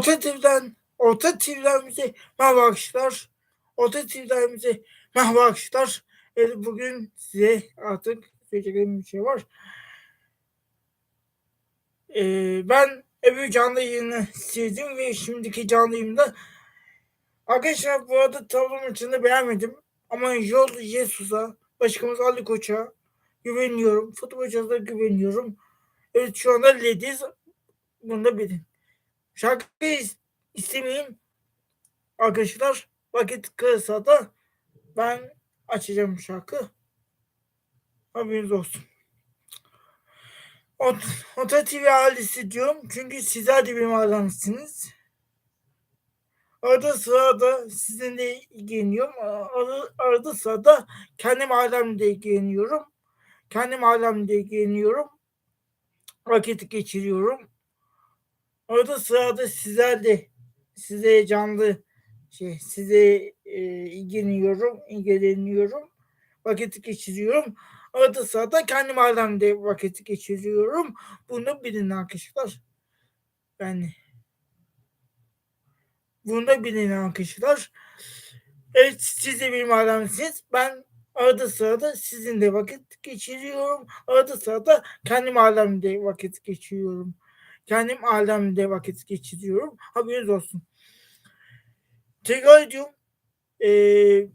TV'den bize merhaba arkadaşlar. Bize merhaba arkadaşlar. Evet, bugün size artık söyleyeceğim bir şey var. Ee, ben Ebu canlı yayını sildim ve şimdiki canlı yayında arkadaşlar bu arada tablom içinde beğenmedim. Ama Yol Jesus'a, başkanımız Ali Koç'a güveniyorum. Futbolculara güveniyorum. Evet şu anda Lediz bunu da bilin. Şarkı istemeyin arkadaşlar. Vakit kırsa da ben açacağım şarkı. Haberiniz olsun. Ot Ota TV ailesi diyorum. Çünkü sizler de benim ailemsiniz. Arada sırada sizinle ilgileniyorum. Arada, arada sırada kendim ailemle ilgileniyorum. Kendim ailemle ilgileniyorum. Vakit geçiriyorum. Orada sırada sizlerle size canlı şey size e, ilgileniyorum, ilgileniyorum. Vakit geçiriyorum. Arada sırada kendi ailemde vakit geçiriyorum. Bunu bilin arkadaşlar. Yani bunu da bilin arkadaşlar. Evet siz de benim ailemsiniz. Ben arada sırada sizinle vakit geçiriyorum. Arada sırada kendi ailemde vakit geçiriyorum. Kendim alemde vakit geçiriyorum. Haberiniz olsun. Tekrar ediyorum. Ee,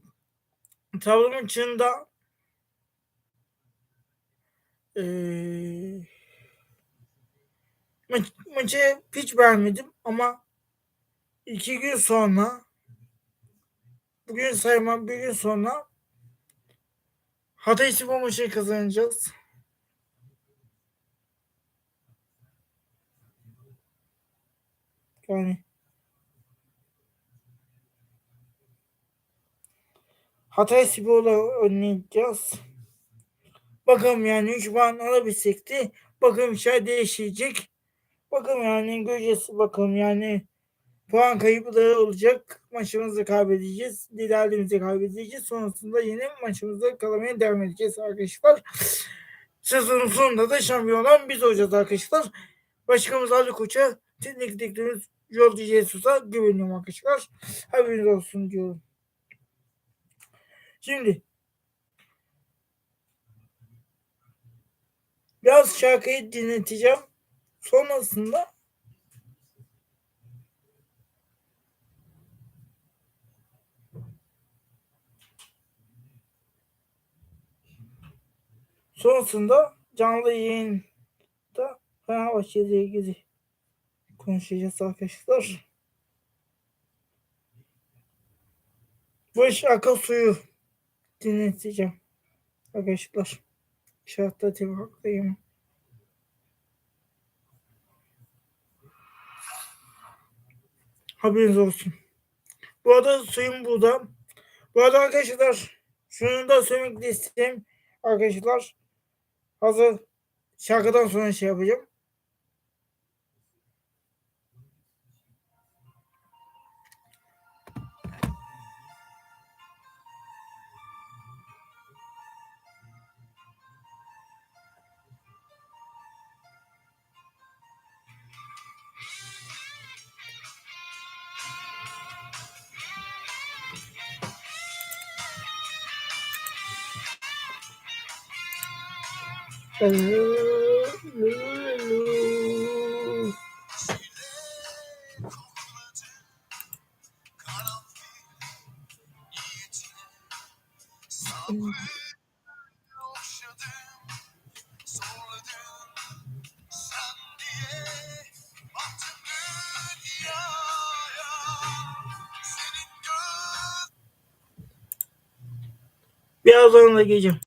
tavrımın içinde ee, ma maçı hiç beğenmedim ama iki gün sonra bugün saymam bir gün sonra Hatay Spor maçı kazanacağız. Yani Hatay Spor'la oynayacağız. Bakalım yani 3 puan alabilsek de bakalım şey değişecek. Bakalım yani göreceğiz bakalım yani puan kayıpları olacak. Maçımızı kaybedeceğiz. Liderliğimizi kaybedeceğiz. Sonrasında yine maçımızda kalamaya devam edeceğiz arkadaşlar. Sezonun sonunda da şampiyon olan biz olacağız arkadaşlar. Başkanımız Ali Koç'a teknik direktörümüz Jordi Jesus'a güveniyorum arkadaşlar. Haberiniz olsun diyorum. Şimdi biraz şarkıyı dinleteceğim. Sonrasında sonrasında canlı yayında Fenerbahçe ile ilgili konuşacağız arkadaşlar. Bu iş akıl suyu dinleteceğim arkadaşlar. İnşaatta tevaklıyım. Haberiniz olsun. Bu arada suyum burada. Bu arada arkadaşlar şunu da söylemek istedim. Arkadaşlar hazır şarkıdan sonra şey yapacağım. Birazdan da geleceğim.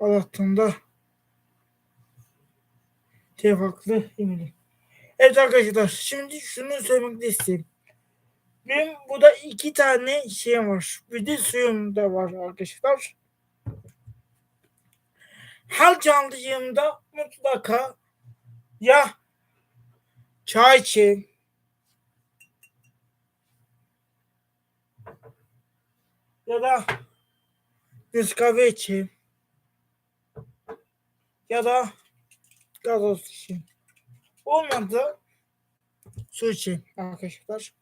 Allah'tan da tevaklı eminim. Evet arkadaşlar şimdi şunu söylemek de istedim. Benim burada iki tane şeyim var. Bir de suyum da var arkadaşlar. Her canlı yayında mutlaka ya çay için ya da Nescafe için ya da gazoz için. Olmadı su için arkadaşlar.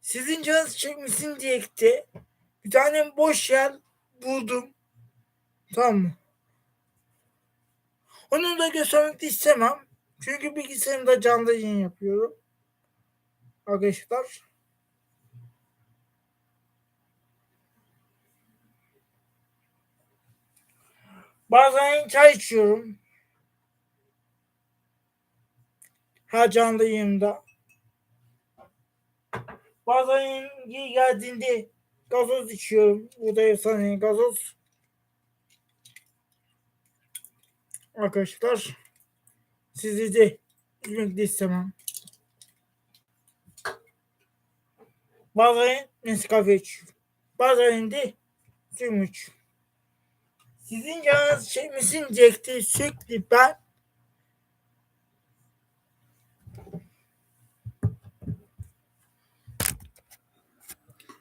Sizin canınız çekmesin diye de bir tane boş yer buldum. Tamam mı? Onu da göstermek de istemem. Çünkü bilgisayarımda canlı yayın yapıyorum. Arkadaşlar. Bazen çay içiyorum. Her canlı yayında. Bazen geldiğinde gazoz içiyorum. Bu da efsane gazoz. Arkadaşlar sizi de üzmek de istemem. Bazen Nescafe içiyorum. Bazen de suyum içiyorum. Sizin canınız çekmesin diyecekti sürekli ben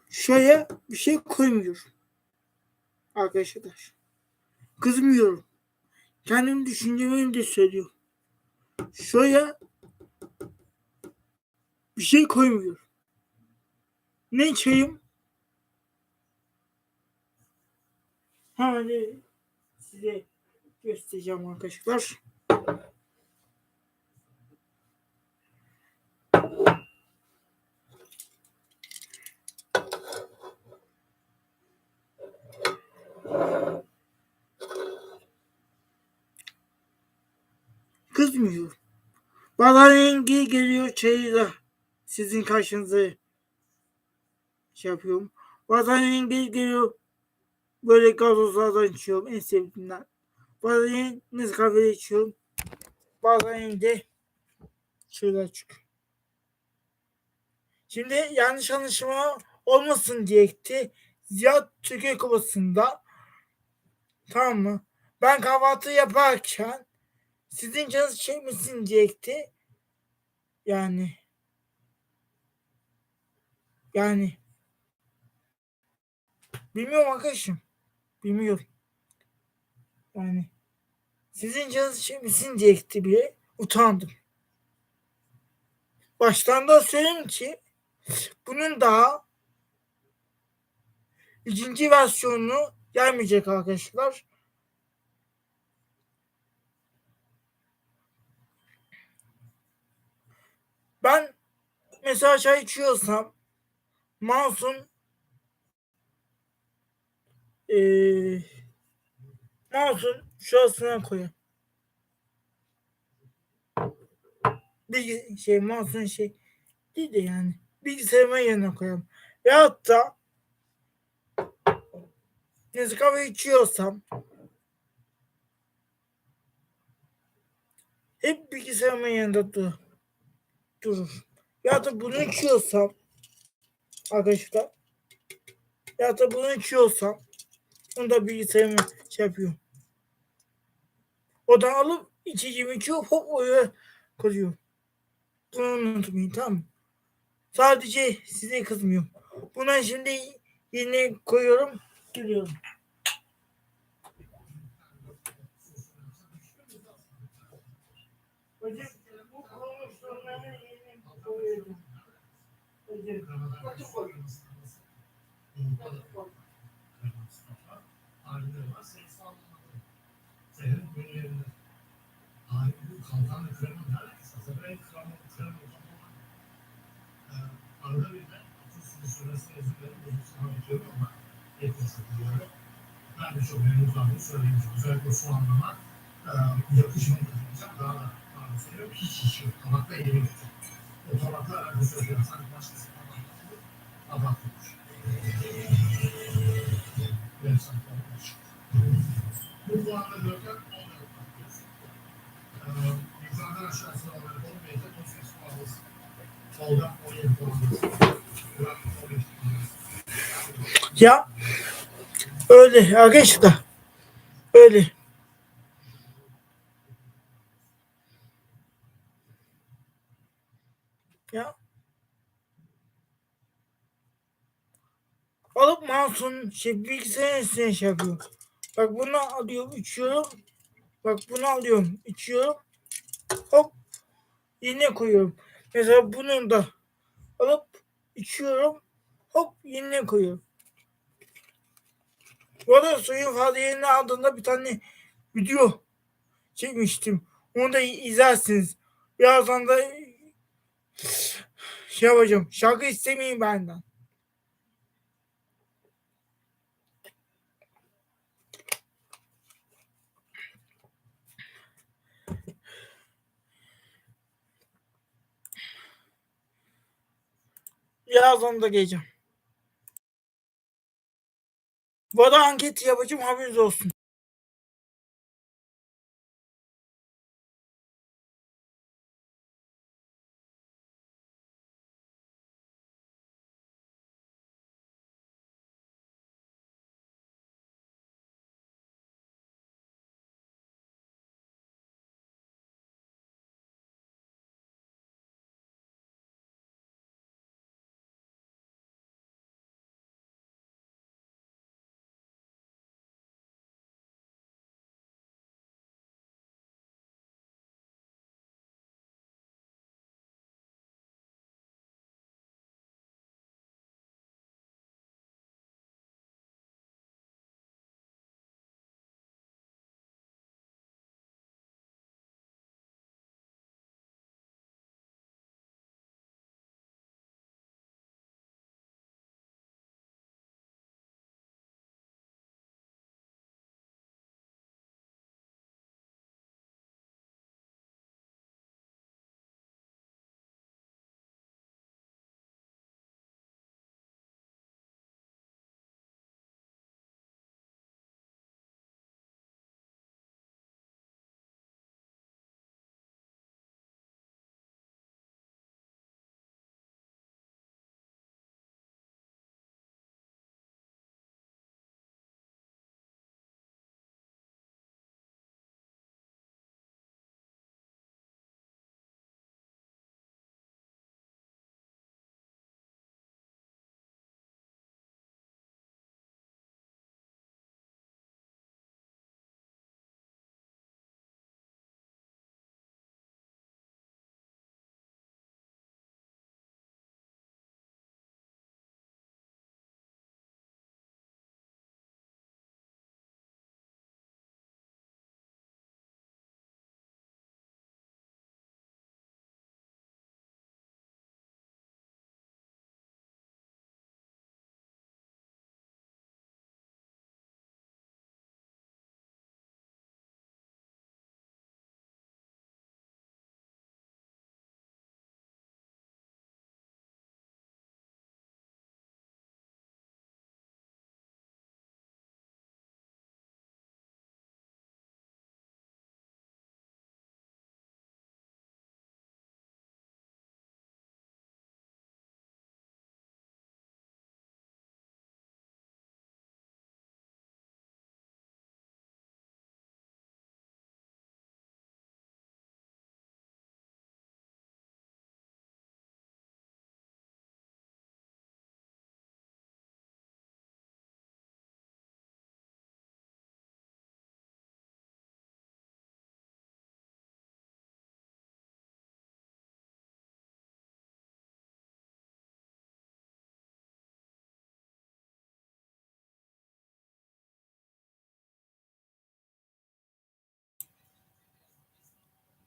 şuraya bir şey koymuyorum. Arkadaşlar. Kızmıyorum. Kendim düşüncemi de söylüyorum. Şuraya bir şey koymuyorum. Ne? Hemen de size göstereceğim arkadaşlar. Kızmıyor. Bana rengi geliyor çayı da sizin karşınıza şey yapıyorum. Bazen rengi geliyor böyle gazozlardan içiyorum en sevdiğimden. Bazen Nescafe içiyorum. Bazen de şöyle çıkıyor. Şimdi yanlış anlaşılma olmasın diyekti. Ziyad Türkiye Kupası'nda tamam mı? Ben kahvaltı yaparken sizin canınız çekmesin diyekti. Yani yani bilmiyorum arkadaşım. Bilmiyorum. Yani sizin canınız çekmesin diyekti bile utandım. Baştan da söyleyeyim ki bunun daha ikinci versiyonu gelmeyecek arkadaşlar. Ben mesela çay içiyorsam mouse'un ee, mouse'un şurasına koyayım. Bir şey mouse'un şey değil de yani bilgisayarımın yerine koyalım. Veyahut da Nescafe içiyorsam hep bilgisayarımın yanında dur, durur. Ya da bunu içiyorsam arkadaşlar ya da bunu içiyorsam onu da bilgisayarıma şey yapıyorum. Odan alıp içeceğimi içiyor hop oraya koyuyorum. Bunu unutmayın tamam mı? Sadece size kızmıyorum. Buna şimdi yine koyuyorum. Geliyorum. Hocam bu konuşmaları yine koyuyorum. Hocam koyuyorum. Senin günlerinde ayrı kalkan ve krema ne alakası? Zaten krema, krema o zaman e, arada bir de atın sizi süresi ezberleri bozuk sana bitiyorum ama yetmesi diyorum. Ben de çok memnun kaldım söyleyeyim. Özellikle şu anlama e, yakışımı da diyeceğim. Daha da daha da söylüyorum. Hiç iş yok. Tabakta elimi tutuyor. O tabakla alakası yok. Sanki başkası tabakta Abartmış. Benim sanki olmuş. puanla Görkem 14 puan. Yukarıdan aşağısı olarak 15'te 18 puanımız. Solda 17 puanımız. Burak 15 puanımız. Ya öyle arkadaşlar. Öyle. Ya alıp mouse'un şey bilgisayarın üstüne şey yapıyorum. Bak bunu alıyorum, içiyorum. Bak bunu alıyorum, içiyorum. Hop yine koyuyorum. Mesela bunu da alıp içiyorum. Hop yine koyuyorum. Bu arada suyun fazla yerini aldığında bir tane video çekmiştim. Onu da izlersiniz. Birazdan da şey yapacağım. Şarkı istemeyin benden. Birazdan da geleceğim. Bu arada anket yapacağım haberiniz olsun.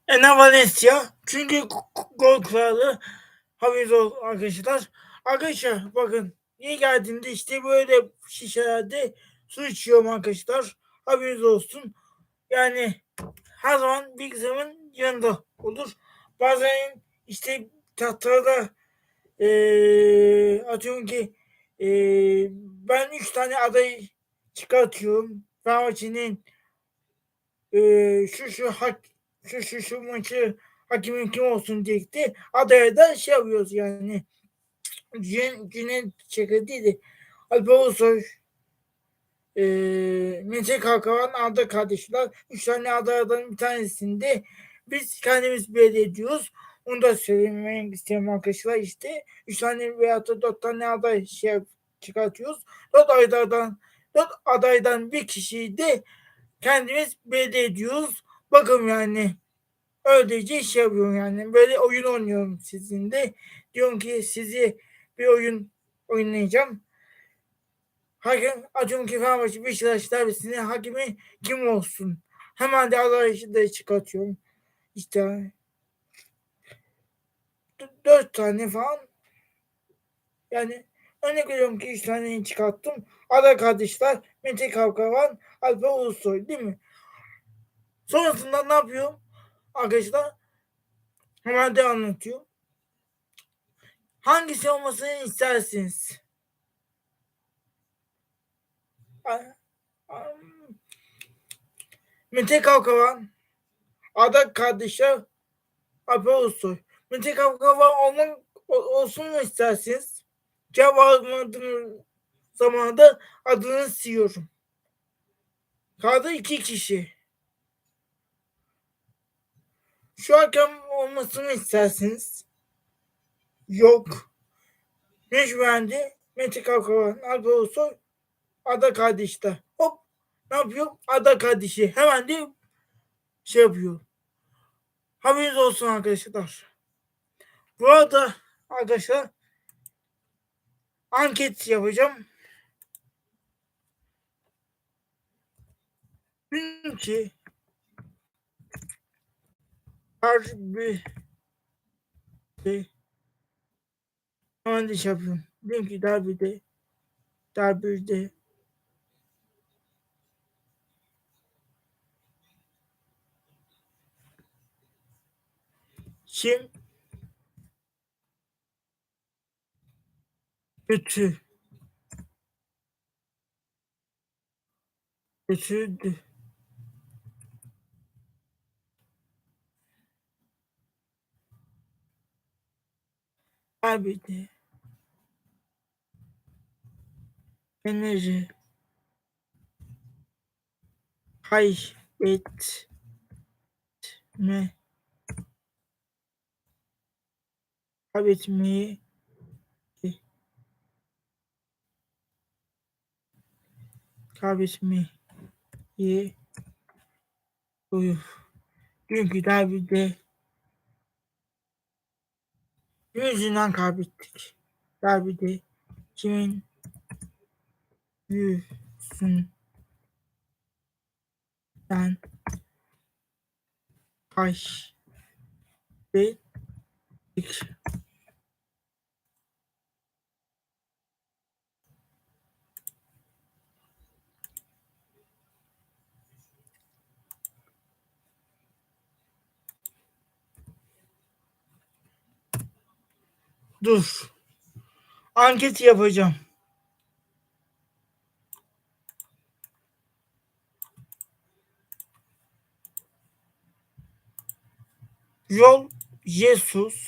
Ena Valencia. Çünkü gol kralı haberiniz olsun arkadaşlar. Arkadaşlar bakın iyi geldiğimde işte böyle şişelerde su içiyorum arkadaşlar. Haberiniz olsun. Yani her zaman bilgisayarın yanında olur. Bazen işte tahtada eee atıyorum ki eee ben üç tane aday çıkartıyorum. Fenerbahçe'nin e, şu şu hak şu şu şu maçı hakimin kim olsun diyecekti. Adaya da şey yapıyoruz yani. Cün, Cüneyt Çakır değil de Alper Ulusoy e, Mete Kalkavan Arda kardeşler. Üç tane adalardan bir tanesinde biz kendimiz belirli ediyoruz. Onu da söylemek istiyorum arkadaşlar işte. Üç tane veya da dört tane aday şey çıkartıyoruz. Dört adaydan dört adaydan bir kişiyi de kendimiz belli. Bakın yani öylece şey yapıyorum yani. Böyle oyun oynuyorum sizinle. Diyorum ki sizi bir oyun oynayacağım. Hakem atıyorum ki Fenerbahçe Beşiktaş derbisine hakemi kim olsun? Hemen de adayı da çıkartıyorum. İşte dört tane falan. Yani örnek veriyorum ki üç taneyi çıkarttım. Ada kardeşler Mete Kavkavan, Alper Ulusoy değil mi? Sonrasında ne yapıyorum? Arkadaşlar hemen de anlatıyorum. Hangisi olmasını istersiniz? Mete Kavkavan, Ada kardeşler, Alper Ulusoy. Mete Kavkavan olmak olsun mu istersiniz? Cevap almadığım zamanda adını siliyorum. Kaldı iki kişi. Şu hakem olmasını istersiniz. Yok. Mecburendi. Mete Kalkavan, Alper Ulusoy, Ada kardeşler. Hop. Ne yapıyor? Ada kardeşi. Hemen de şey yapıyor. Haberiniz olsun arkadaşlar. Bu arada arkadaşlar anket yapacağım. Çünkü harbi şey yapıyorum. Çünkü derbide derbide kim kötü kötüydü. Derbide enerji kaybetme kaybetmeyi kaybetmeyi buyur. Çünkü derbide yüzünden kaybettik. Derbide kimin yüzünden kaybettik. Dur. Anket yapacağım. Yol Jesus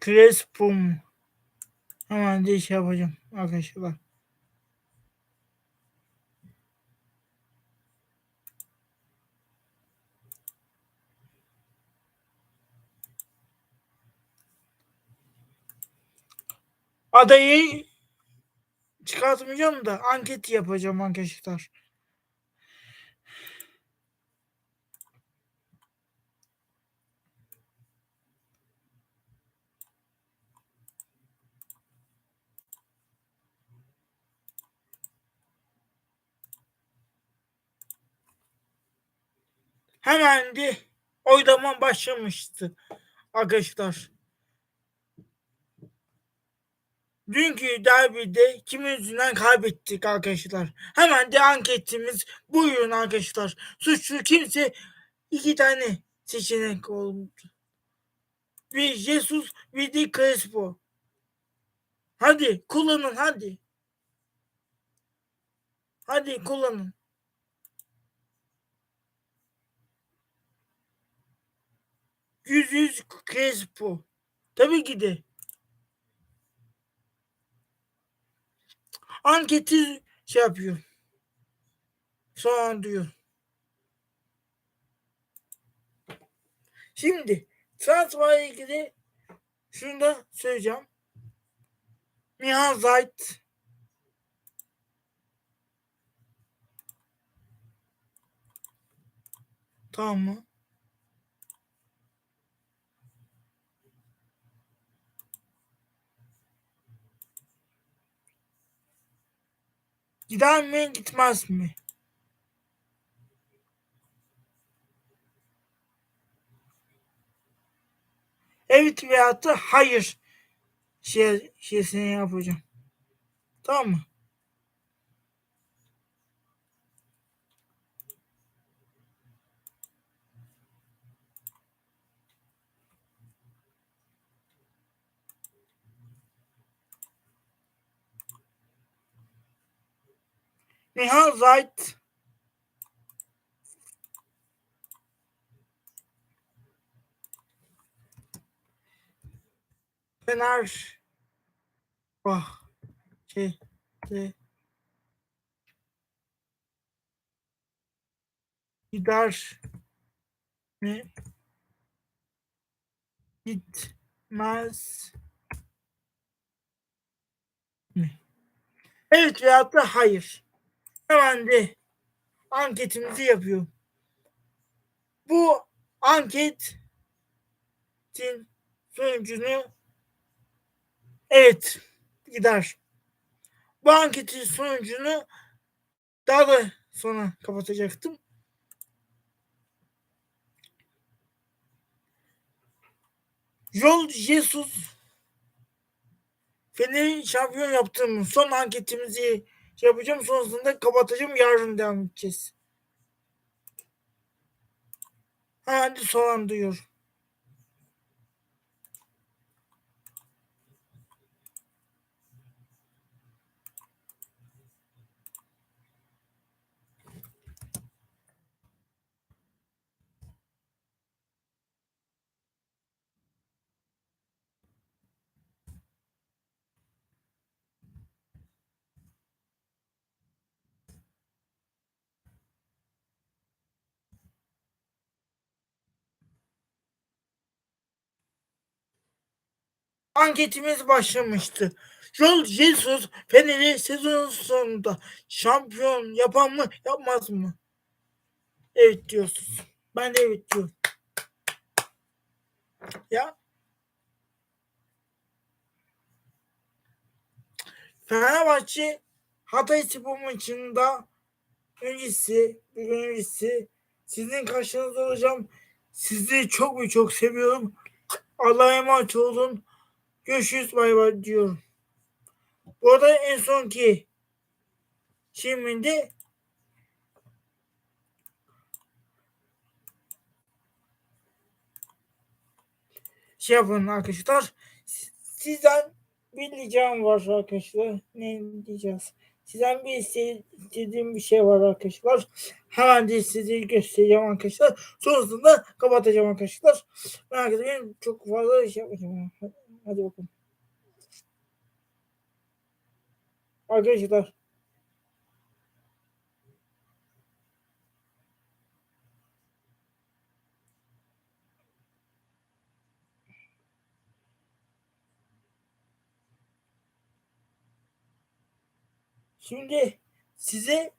Crespo mu? Hemen de şey yapacağım arkadaşlar. Adayı çıkartmayacağım da anket yapacağım arkadaşlar. Hemen de oylama başlamıştı arkadaşlar. Dünkü derbide kimin yüzünden kaybettik arkadaşlar. Hemen de anketimiz buyurun arkadaşlar. Suçlu kimse iki tane seçenek oldu. ve Jesus Vidi Crespo. Hadi kullanın hadi. Hadi kullanın. Yüz yüz Crespo. Tabii ki de. Anketi şey yapıyor. Sonra diyor. Şimdi transferle ilgili şunu da söyleyeceğim. Miha Zayt Tamam mı? Gider mi gitmez mi? Evet veyahut da hayır şey, şeysini yapacağım. Tamam mı? Nihal Zayt Fener Bah şey de gider mi gitmez mi? Evet veyahut da hayır. Hemen de anketimizi yapıyorum. Bu anketin sonucunu evet gider. Bu anketin sonucunu daha da sonra kapatacaktım. Yol Jesus Fener'in şampiyon yaptığımız son anketimizi şey yapacağım. Sonrasında kapatacağım. Yarın devam edeceğiz. Hadi soran duyuyor. Anketimiz başlamıştı. Yol Jesus Fener'i sezon sonunda şampiyon yapan mı yapmaz mı? Evet diyorsunuz. Ben de evet diyorum. Ya Fenerbahçe Hatay Spor maçında öncesi, bir öncesi sizin karşınızda olacağım. Sizi çok mu çok seviyorum. Allah'a emanet olun. Görüşürüz bay bay diyorum. Bu arada en son ki şimdi şey yapın arkadaşlar. Sizden bir ricam var arkadaşlar. Ne diyeceğiz? Sizden bir istediğim bir şey var arkadaşlar. Hemen de size göstereceğim arkadaşlar. Sonrasında kapatacağım arkadaşlar. Merak etmeyin çok fazla şey yapacağım. Hadi bakalım. Arkadaşlar. Şimdi size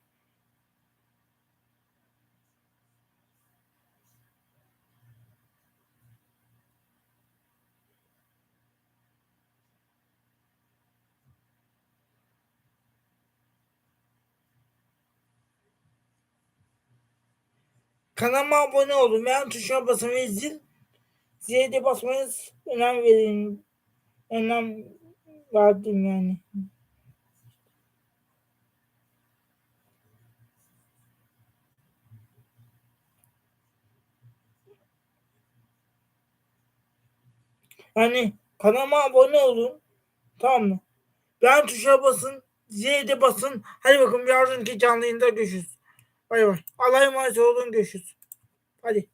Kanalıma abone olun. Beğen tuşuna basın ve zil zile de basmanız önem verin. Önem verdim yani. Yani kanalıma abone olun. Tamam mı? Ben tuşa basın. Z'de basın. Hadi bakalım yarınki canlı yayında görüşürüz. Bay bay. Allah'a emanet olun görüşürüz. Hadi.